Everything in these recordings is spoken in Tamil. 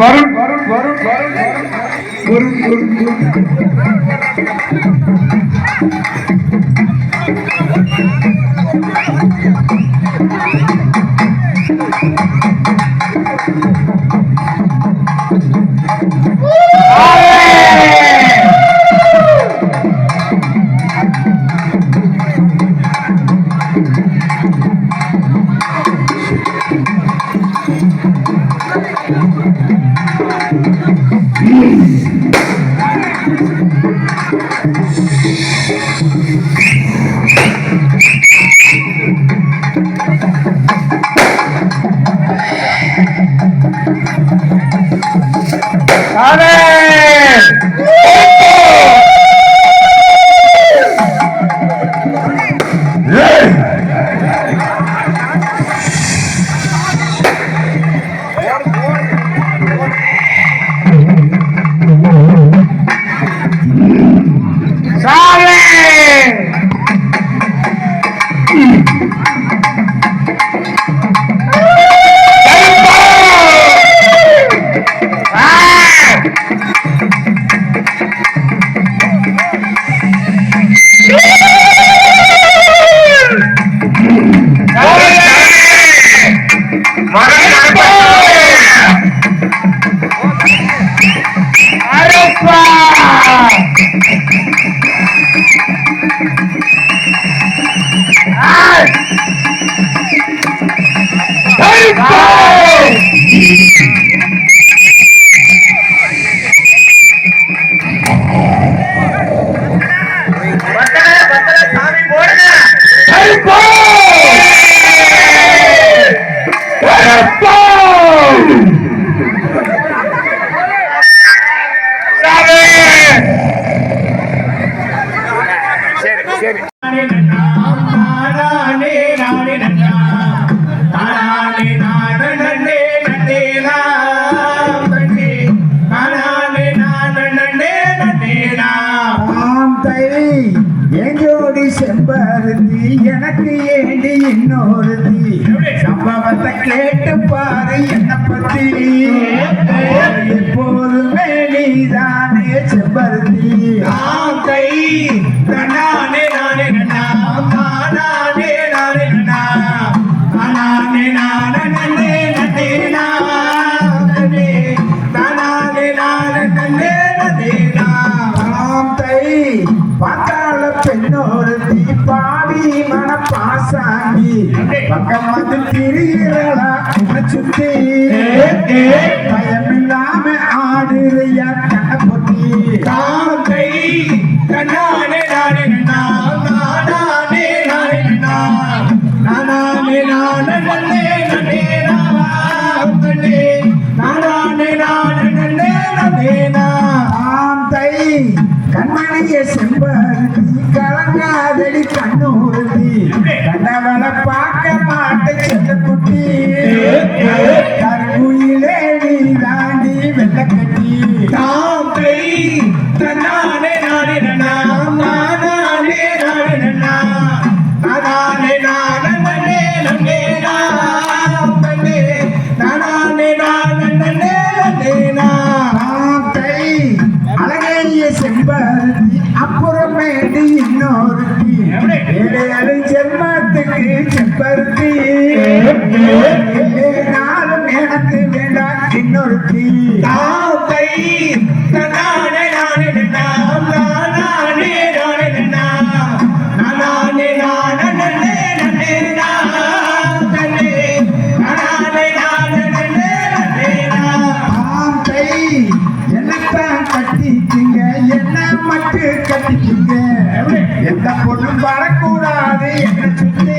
வருண் வருண் வருண் வருண் வருண் வருண் வருண் ஆம் தை எங்கோடி செம்பருத்தி எனக்கு ஏண்டி இன்னொருத்தி? சம்பவத்தை கேட்டு பாரு என்ன பத்தி. எப்போதுமே நீதானே செம்பருத்தி. ஆம் தை நானே உன்னை சுத்தி பயமில்லாம ஆடுறியா கண்ண பொத்தி ஆம் தை கண்ணானே நானே நானே. நானே நானே நானே நானே கண்மணிய செம்பருத்தி கலங்காதடி கண்ணூர்த்தி. கண்டவளை கருங்குயிலே நீ தாண்டி வெள்ள கட்டி தாம் தை தன்னானே நானே நாம் நானே நானே நானே நானே நன்னே நன்னே நாம் நன்னே நானே நானே நன்னே நன்னே நாம் தை அழகிய செம்பருத்தி அப்புறமேட்டு இன்னொருத்தி ஏழு ஜென்மத்துக்கு செம்பருத்தி கட்டிக்கிங்க எந்த பொண்ணும் வரக்கூடாது என்ன சுத்தி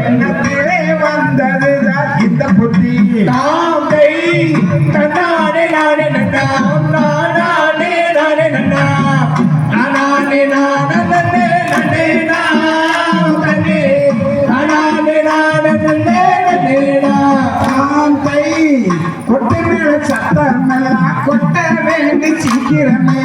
எண்ணத்திலே வந்ததுதான் இந்த புத்தி. தாம்பை தன்னானே நானே நானானே. நானே நன்னாம் நானானே நானே நன்னே. நன்னே நாம் நன்னே. நானானே நானே நன்னே நன்னே. தாம்பை கொட்டை மேல சத்தம் எல்லாம் கொட்ட வேண்டி சீக்கிரமே.